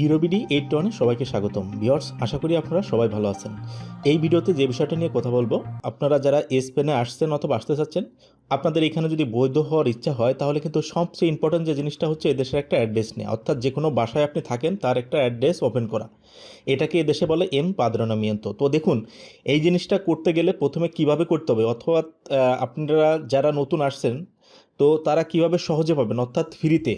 ইউরোবিডি eight ওয়ানে সবাইকে স্বাগতম। বিয়ার্স আশা করি আপনারা সবাই ভালো আছেন। এই ভিডিওতে যে বিষয়টা নিয়ে কথা বলব, আপনারা যারা স্পেনে আসছেন অথবা আসতে চাচ্ছেন, আপনাদের এখানে যদি বৈধ হওয়ার ইচ্ছা হয়, তাহলে কিন্তু সবচেয়ে ইম্পর্টেন্ট যে জিনিসটা হচ্ছে এদেশের একটা অ্যাড্রেস নেই অর্থাৎ যে কোনো বাসায় আপনি থাকেন, তার একটা অ্যাড্রেস ওপেন করা। এটাকে এদেশে বলে এম পাদ্রনামিয়ন্ত। তো দেখুন, এই জিনিসটা করতে গেলে প্রথমে কীভাবে করতে হবে? অথবা আপনারা যারা নতুন আসছেন তো তারা কীভাবে সহজে পাবেন অর্থাৎ ফ্রিতে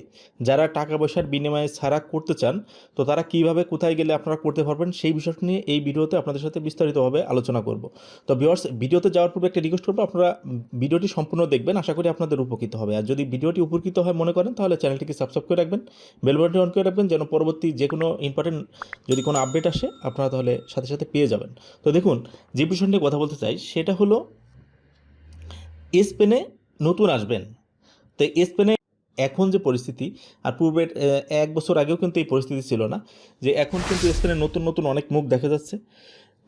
যারা টাকা পয়সার বিনিময়ে ছাড়া করতে চান, তো তারা কীভাবে কোথায় গেলে আপনারা করতে পারবেন সেই বিষয়টা নিয়ে এই ভিডিওতে আপনাদের সাথে বিস্তারিতভাবে আলোচনা করব। তো ভিউয়ার্স ভিডিওতে যাওয়ার পূর্বে একটা রিকোয়েস্ট করব, আপনারা ভিডিওটি সম্পূর্ণ দেখবেন, আশা করি আপনাদের উপকৃত হবে। আর যদি ভিডিওটি উপকৃত হয় মনে করেন, তাহলে চ্যানেলটিকে সাবস্ক্রাইব করে রাখবেন বেলবাটনটি অন করে রাখবেন, যেন পরবর্তী যে কোনো ইম্পর্টেন্ট যদি কোনো আপডেট আসে, আপনারা তাহলে সাথে সাথে পেয়ে যাবেন। তো দেখুন, যে বিষয় নিয়ে কথা বলতে চাই, সেটা হলো স্পেনে নতুন আসবেন। তো স্পেনে এখন যে পরিস্থিতি, আর পূর্বের এক বছর আগেও কিন্তু এই পরিস্থিতি ছিল না, যে এখন কিন্তু স্পেনে নতুন নতুন অনেক মুখ দেখা যাচ্ছে।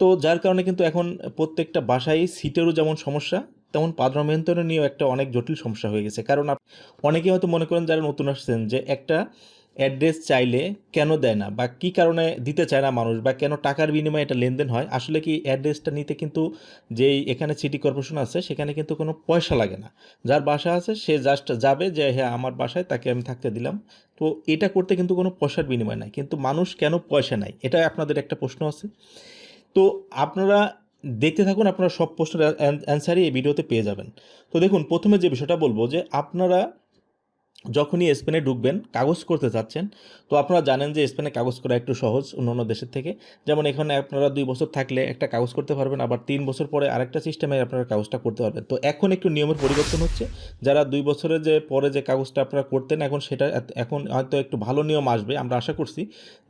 তো যার কারণে কিন্তু এখন প্রত্যেকটা বাসায় সিটেরও যেমন সমস্যা, তেমন পাদ্রমেন্তনে নিয়েও একটা অনেক জটিল সমস্যা হয়ে গেছে। কারণ অনেকে অনেকেই হয়তো মনে করেন যারা নতুন আসছেন, যে একটা অ্যাড্রেস চাইলে কেন দেয় না? বা কী কারণে দিতে চায় না মানুষ? বা কেন টাকার বিনিময়ে এটা লেনদেন হয়? আসলে কি অ্যাড্রেসটা নিতে কিন্তু যেই এখানে সিটি কর্পোরেশন আছে, সেখানে কিন্তু কোনো পয়সা লাগে না। যার বাসা আছে, সে জাস্ট যাবে যে হ্যাঁ আমার বাসায় তাকে আমি থাকতে দিলাম। তো এটা করতে কিন্তু কোনো পয়সার বিনিময় নাই। কিন্তু মানুষ কেন পয়সা নাই এটা আপনাদের একটা প্রশ্ন আছে। তো আপনারা দেখতে থাকুন, আপনারা সব প্রশ্নের অ্যান্সারই এই ভিডিওতে পেয়ে যাবেন। তো দেখুন, প্রথমে যে বিষয়টা বলব যে, আপনারা যখনই স্পেনে ঢুকবেন, কাগজ করতে চাচ্ছেন তো আপনারা জানেন যে স্পেনে কাগজ করা একটু সহজ অন্যান্য দেশের থেকে। যেমন এখানে আপনারা দুই বছর থাকলে একটা কাগজ করতে পারবেন, আবার তিন বছর পরে আরেকটা সিস্টেমে আপনারা কাগজটা করতে পারবেন। তো এখন একটু নিয়মের পরিবর্তন হচ্ছে। যারা দুই বছরের যে পরে যে কাগজটা আপনারা করতেন, এখন সেটা এখন হয়তো একটু ভালো নিয়ম আসবে, আমরা আশা করছি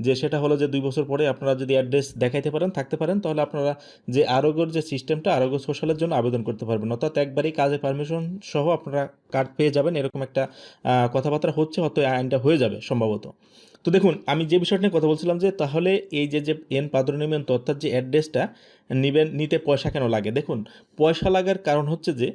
যে সেটা হলো যে দুই বছর পরে আপনারা যদি অ্যাড্রেস দেখাইতে পারেন, থাকতে পারেন, তাহলে আপনারা যে আরোগ্যর যে সিস্টেমটা আরোগ্য সোশ্যালের জন্য আবেদন করতে পারবেন। অর্থাৎ একবারই কাজে পারমিশন সহ আপনারা কার্ড পেয়ে যাবেন, এরকম একটা কথাবার্তা হচ্ছে, হয়তো আইনটা হয়ে যাবে সম্ভবত। তো দেখুন, আমি যে বিষয়টা নিয়ে কথা বলছিলাম যে, তাহলে এই যে যে এন পাদ্রনিমেন অর্থাৎ যে অ্যাড্রেসটা নিবেন, নিতে পয়সা কেন লাগে? দেখুন, পয়সা লাগার কারণ হচ্ছে যে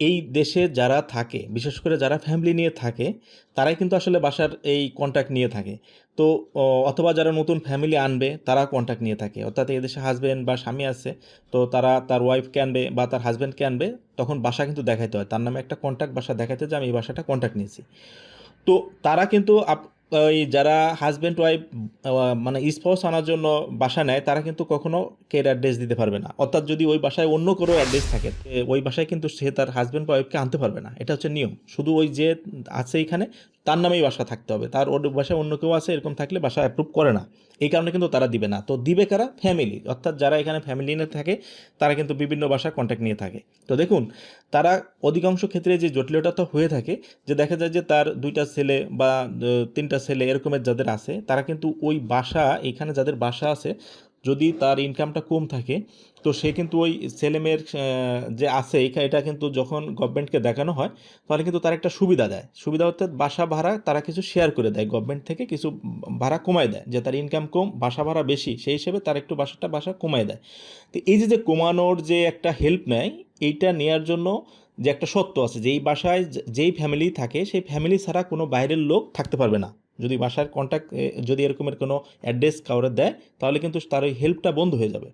এই দেশে যারা থাকে, বিশেষ করে যারা ফ্যামিলি নিয়ে থাকে, তারাই কিন্তু আসলে বাসার এই কন্ট্যাক্ট নিয়ে থাকে। তো অথবা যারা নতুন ফ্যামিলি আনবে তারা কন্ট্যাক্ট নিয়ে থাকে। অর্থাৎ এই দেশে হাজব্যান্ড বা স্বামী আছে, তো তারা তার ওয়াইফকে আনবে বা তার হাজব্যান্ডকে আনবে, তখন বাসা কিন্তু দেখাইতে হয়। তার নামে একটা কন্ট্যাক্ট বাসা দেখাইতে যে আমি এই বাসাটা কন্ট্যাক্ট নিয়েছি। তো তারা কিন্তু আপ- ওই যারা হাজব্যান্ড ওয়াইফ মানে স্পাউস আনার জন্য বাসা নেয়, তারা কিন্তু কখনো কের অ্যাড্রেস দিতে পারবে না। অর্থাৎ যদি ওই বাসায় অন্য কোনো অ্যাড্রেস থাকে ওই বাসায় কিন্তু সে তার হাজব্যান্ড ওয়াইফকে আনতে পারবে না। এটা হচ্ছে নিয়ম। শুধু ওই যে আছে এখানে তার নামেই বাসা থাকতে হবে। তার ওর বাসায় অন্য কেউ আছে, এরকম থাকলে বাসা অ্যাপ্রুভ করে না। এই কারণে কিন্তু তারা দিবে না। তো দিবে কারা? ফ্যামিলি অর্থাৎ যারা এখানে ফ্যামিলি নিয়ে থাকে, তারা কিন্তু বিভিন্ন বাসা কন্ট্যাক্ট নিয়ে থাকে। তো দেখুন, তারা অধিকাংশ ক্ষেত্রে যে জটিলতা তো হয়ে থাকে, যে দেখা যায় যে তার দুইটা ছেলে বা তিনটা ছেলে এরকমের যাদের আছে, তারা কিন্তু ওই বাসা, এখানে যাদের বাসা আছে যদি তার ইনকামটা কম থাকে, তো সে কিন্তু ওই ছেলেমেয়ের যে আছে এটা কিন্তু যখন গভর্নমেন্টকে দেখানো হয়, তাহলে কিন্তু তার একটা সুবিধা দেয়। সুবিধা অর্থাৎ বাসা ভাড়া তারা কিছু শেয়ার করে দেয়। গভর্নমেন্ট থেকে কিছু ভাড়া কমায় দেয়। যে তার ইনকাম কম, বাসা ভাড়া বেশি, সেই হিসেবে তার একটু বাসাটা বাসা কমায় দেয়। তো এই যে যে কমানোর যে একটা হেল্প নেয়, এইটা নেয়ার জন্য যে একটা সত্য আছে, যেই বাসায় যেই ফ্যামিলি থাকে, সেই ফ্যামিলি ছাড়া কোনো বাইরের লোক থাকতে পারবে না। যদি বাসার কন্ট্যাক্ট যদি এরকমের কোনো অ্যাড্রেস কাউরে দেয়, তাহলে কিন্তু তার ওই হেল্পটা বন্ধ হয়ে যাবে।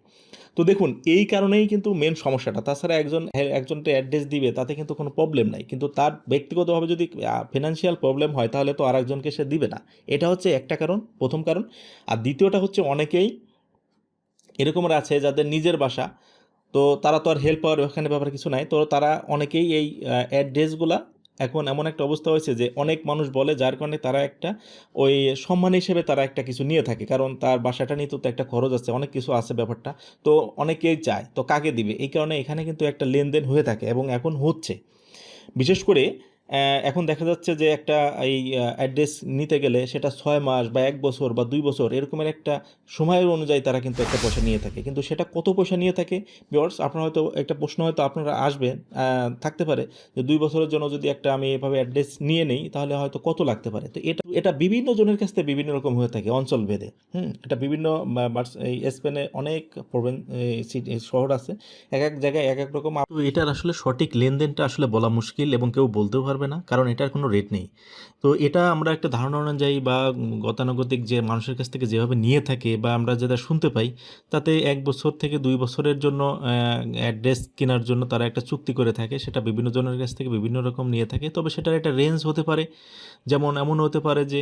তো দেখুন, এই কারণেই কিন্তু মেন সমস্যাটা। তাছাড়া একজন একজনটা অ্যাড্রেস দিবে, তাতে কিন্তু কোনো প্রবলেম নাই। কিন্তু তার ব্যক্তিগতভাবে যদি ফিনান্সিয়াল প্রবলেম হয়, তাহলে তো আর একজনকে সে দিবে না। এটা হচ্ছে একটা কারণ, প্রথম কারণ। আর দ্বিতীয়টা হচ্ছে অনেকেই এরকমের আছে যাদের নিজের বাসা, তো তারা তো আর হেল্প পাওয়ার ওখানে ব্যাপারে কিছু নাই। তো তারা অনেকেই এই অ্যাড্রেসগুলা এখন এমন একটা অবস্থা হয়েছে যে অনেক মানুষ বলে যার কারণে তারা একটা ওই সম্মান হিসেবে তারা একটা কিছু নিয়ে থাকে। কারণ তার বাসাটা নিয়ে তো একটা খরচ আছে, অনেক কিছু আছে ব্যাপারটা। তো অনেকেই চায়, তো কাকে দিবে? এই কারণে এখানে কিন্তু একটা লেনদেন হয়ে থাকে এবং এখন হচ্ছে। বিশেষ করে এখন দেখা যাচ্ছে যে একটা এই অ্যাড্রেস নিতে গেলে সেটা ছয় মাস বা এক বছর বা দুই বছর এরকমের একটা সময়ের অনুযায়ী তারা কিন্তু একটা পয়সা নিয়ে থাকে। কিন্তু সেটা কত পয়সা নিয়ে থাকে? বিয়ার্স আপনার হয়তো একটা প্রশ্ন হয়তো আপনারা আসবে থাকতে পারে যে দুই বছরের জন্য যদি একটা আমি এভাবে অ্যাড্রেস নিয়ে নেই, তাহলে হয়তো কত লাগতে পারে? তো এটা এটা বিভিন্ন জনের কাছ থেকে বিভিন্ন রকম হয়ে থাকে, অঞ্চল ভেদে। হুম, এটা বিভিন্ন এই স্পেনে অনেক সিটি শহর আছে। এক এক জায়গায় এক এক রকম এটার আসলে সঠিক লেনদেনটা আসলে বলা মুশকিল এবং কেউ বলতেও পারবে পারবে না, কারণ এটার কোনো রেট নেই। তো এটা আমরা একটা ধারণা অনুযায়ী বা গতানুগতিক যে মানুষের কাছ থেকে যেভাবে নিয়ে থাকে বা আমরা যেটা শুনতে পাই, তাতে এক বছর থেকে দুই বছরের জন্য অ্যাড্রেস কেনার জন্য তারা একটা চুক্তি করে থাকে, সেটা বিভিন্ন জনের কাছ থেকে বিভিন্ন রকম নিয়ে থাকে। তবে সেটার একটা রেঞ্জ হতে পারে। যেমন এমন হতে পারে যে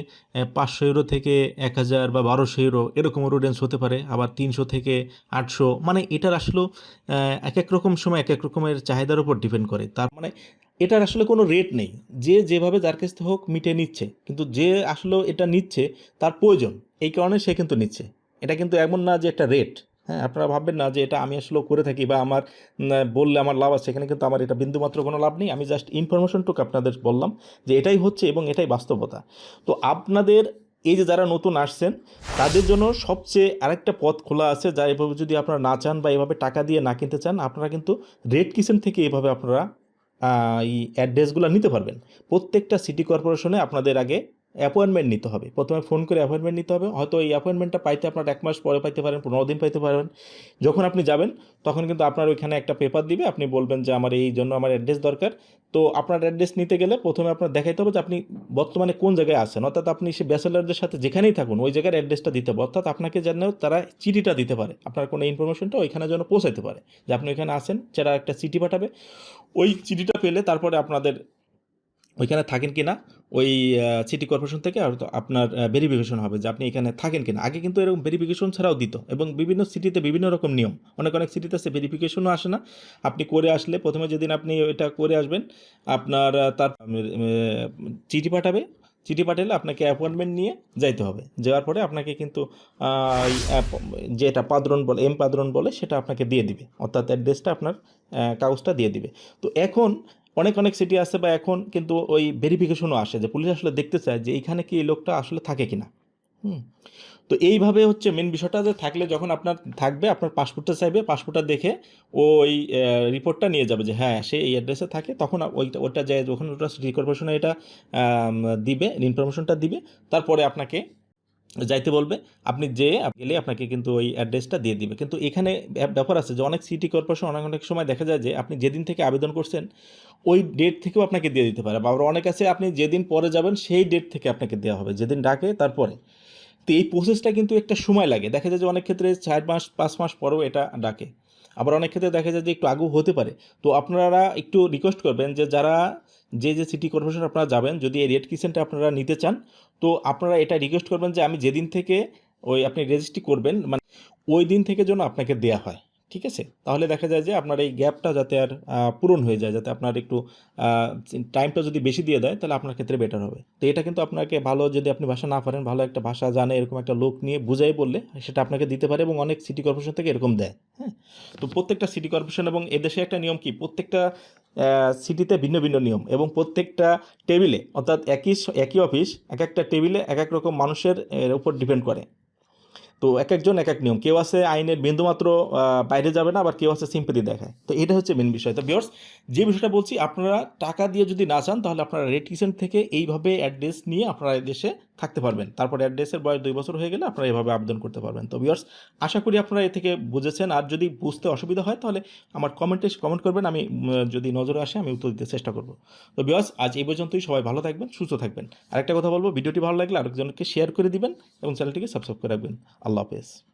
পাঁচশো ইউরো থেকে এক হাজার বা বারোশো ইউরো এরকমেরও রেঞ্জ হতে পারে, আবার তিনশো থেকে আটশো। মানে এটার আসলেও এক এক রকম সময় এক এক রকমের চাহিদার উপর ডিপেন্ড করে। তার মানে এটার আসলে কোনো রেট নেই। যে যেভাবে যার কাছ থেকে হোক মিটে নিচ্ছে, কিন্তু যে আসলে এটা নিচ্ছে তার প্রয়োজন, এই কারণে সে কিন্তু নিচ্ছে। এটা কিন্তু এমন না যে একটা রেট হ্যাঁ আপনারা ভাববেন না যে এটা আমি আসলে করে থাকি বা আমার বললে আমার লাভ আছে, এখানে কিন্তু আমার এটা বিন্দুমাত্র কোনো লাভ নেই। আমি জাস্ট ইনফরমেশনটুকু আপনাদের বললাম যে এটাই হচ্ছে এবং এটাই বাস্তবতা। তো আপনাদের, এই যে যারা নতুন আসছেন, তাদের জন্য সবচেয়ে আরেকটা পথ খোলা আছে যা এভাবে যদি আপনারা না চান বা এভাবে টাকা দিয়ে না কিনতে চান, আপনারা কিন্তু রেড কিচেন থেকে এভাবে আপনারা এই অ্যাড্রেসগুলো নিতে পারবেন। প্রত্যেকটা সিটি কর্পোরেশনে আপনাদের আগে অ্যাপয়েন্টমেন্ট নিতে হবে। প্রথমে ফোন করে অ্যাপয়েন্টমেন্ট নিতে হবে। হয়তো এই অ্যাপয়েন্টমেন্টটা পাইতে আপনার এক মাস পরে পাইতে পারেন, পনেরো দিন পাইতে পারেন। যখন আপনি যাবেন, তখন কিন্তু আপনার ওইখানে একটা পেপার দিবে। আপনি বলবেন যে আমার এই জন্য আমার অ্যাড্রেস দরকার। তো আপনার অ্যাড্রেস নিতে গেলে প্রথমে আপনার দেখাইতে হবে যে আপনি বর্তমানে কোন জায়গায় আছেন। অর্থাৎ আপনি সে ব্যাচেলারদের সাথে যেখানেই থাকুন, ওই জায়গার অ্যাড্রেসটা দিতে হবে। অর্থাৎ আপনাকে যেন তারা চিঠিটা দিতে পারে। আপনার কোনো ইনফরমেশনটা ওইখানে যেন পৌঁছাইতে পারে। যে আপনি ওইখানে আছেন যারা একটা চিঠি পাঠাবে। ওই চিঠিটা পেলে তারপরে আপনাদের ওইখানে থাকেন কি না ওই সিটি কর্পোরেশন থেকে আপনার ভেরিফিকেশন হবে যে আপনি এখানে থাকেন কিনা। আগে কিন্তু এরকম ভেরিফিকেশন ছাড়াও দিত এবং বিভিন্ন সিটিতে বিভিন্ন রকম নিয়ম। অনেক অনেক সিটিতে সে ভেরিফিকেশনও আসে না। আপনি করে আসলে প্রথমে যেদিন আপনি এটা করে আসবেন, আপনার তার চিঠি পাঠাবে। চিঠি পাঠালে আপনাকে অ্যাপয়েন্টমেন্ট নিয়ে যাইতে হবে। যাওয়ার পরে আপনাকে কিন্তু যেটা পাদ্রন বলে এম পাদ্রন বলে, সেটা আপনাকে দিয়ে দিবে। অর্থাৎ অ্যাড্রেসটা আপনার কাগজটা দিয়ে দিবে। তো এখন অনেক অনেক সিটি আছে বা এখন কিন্তু ওই ভেরিফিকেশনও আসে যে পুলিশ আসলে দেখতে চায় যে এইখানে কি এই লোকটা আসলে থাকে কিনা। হুম। তো এইভাবে হচ্ছে মেন বিষয়টা যে থাকলে যখন আপনার থাকবে, আপনার পাসপোর্টটা চাইবে পাসপোর্টটা দেখে ওই রিপোর্টটা নিয়ে যাবে যে হ্যাঁ সে এই অ্যাড্রেসে থাকে, তখন ওইটা ওটা যায় যখন ওটা সিটি কর্পোরেশনে এটা দিবে ইনফরমেশনটা দিবে, তারপরে আপনাকে যাইতে বলবে, আপনি যে গেলে আপনাকে কিন্তু ওই অ্যাড্রেসটা দিয়ে দিবে। কিন্তু এখানে ব্যাপ- ব্যাপার আছে যে অনেক সিটি কর্পোরেশন অনেক অনেক সময় দেখা যায় যে আপনি যেদিন থেকে আবেদন করছেন, ওই ডেট থেকেও আপনাকে দিয়ে দিতে পারে। বা আবার অনেক আছে, আপনি যেদিন পরে যাবেন, সেই ডেট থেকে আপনাকে দেওয়া হবে, যেদিন ডাকে তারপরে। তো এই প্রসেসটা কিন্তু একটা সময় লাগে। দেখা যায় যে অনেক ক্ষেত্রে চার মাস, পাঁচ মাস পরেও এটা ডাকে। আবার অনেক ক্ষেত্রে দেখা যায় যে একটু আগেও হতে পারে। তো আপনারা একটু রিকোয়েস্ট করবেন যে যারা যে যে সিটি কর্পোরেশন আপনারা যাবেন, যদি এই রেড কিচেনটা আপনারা নিতে চান, তো আপনারা এটা রিকোয়েস্ট করবেন যে আমি যেদিন থেকে ওই আপনি রেজিস্ট্রি করবেন মানে ওই দিন থেকে যেন আপনাকে দেয়া হয়, ঠিক আছে? তাহলে দেখা যায় যে আপনার এই গ্যাপটা যাতে আর পূরণ হয়ে যায়, যাতে আপনার একটু টাইমটা যদি বেশি দিয়ে দেয়, তাহলে আপনার ক্ষেত্রে বেটার হবে। তো এটা কিন্তু আপনাকে ভালো যদি আপনি ভাষা না পারেন, ভালো একটা ভাষা জানে, এরকম একটা লোক নিয়ে বুঝাই বললে, সেটা আপনাকে দিতে পারে এবং অনেক সিটি কর্পোরেশন থেকে এরকম দেয় হ্যাঁ? তো প্রত্যেকটা সিটি কর্পোরেশন এবং এদেশে একটা নিয়ম কি? প্রত্যেকটা সিটিতে ভিন্ন ভিন্ন নিয়ম এবং প্রত্যেকটা টেবিলে, অর্থাৎ একই একই অফিস, এক একটা টেবিলে এক এক রকম মানুষের উপর ডিপেন্ড করে। তো এক একজন এক এক নিয়ম। কেউ আছে আইনের বিন্দুমাত্র বাইরে যাবে না, আবার কেউ আছে সিম্পতি দেখায়। তো এটা হচ্ছে মেন বিষয়। তো বিয়ার্স যে বিষয়টা বলছি, আপনারা টাকা দিয়ে যদি না চান, তাহলে আপনারা রেড কিচেন থেকে এইভাবে অ্যাড্রেস নিয়ে আপনারা দেশে থাকতে পারবেন। তারপর অ্যাড্রেসের বয়স দুই বছর হয়ে গেলে আপনারা এভাবে আবেদন করতে পারবেন। তো ভিওর্স আশা করি আপনারা এ থেকে বুঝেছেন। আর যদি বুঝতে অসুবিধা হয়, তাহলে আমার কমেন্টে কমেন্ট করবেন। আমি যদি নজরে আসে, আমি উত্তর দিতে চেষ্টা করব। তো ভিওর্স আজ এই পর্যন্তই। সবাই ভালো থাকবেন, সুস্থ থাকবেন। আরেকটা কথা বলব, ভিডিওটি ভালো লাগলে আরেকজনকে শেয়ার করে দিবেন এবং চ্যানেলটিকে সাবস্ক্রাইব করে রাখবেন। আল্লাহ হাফেজ।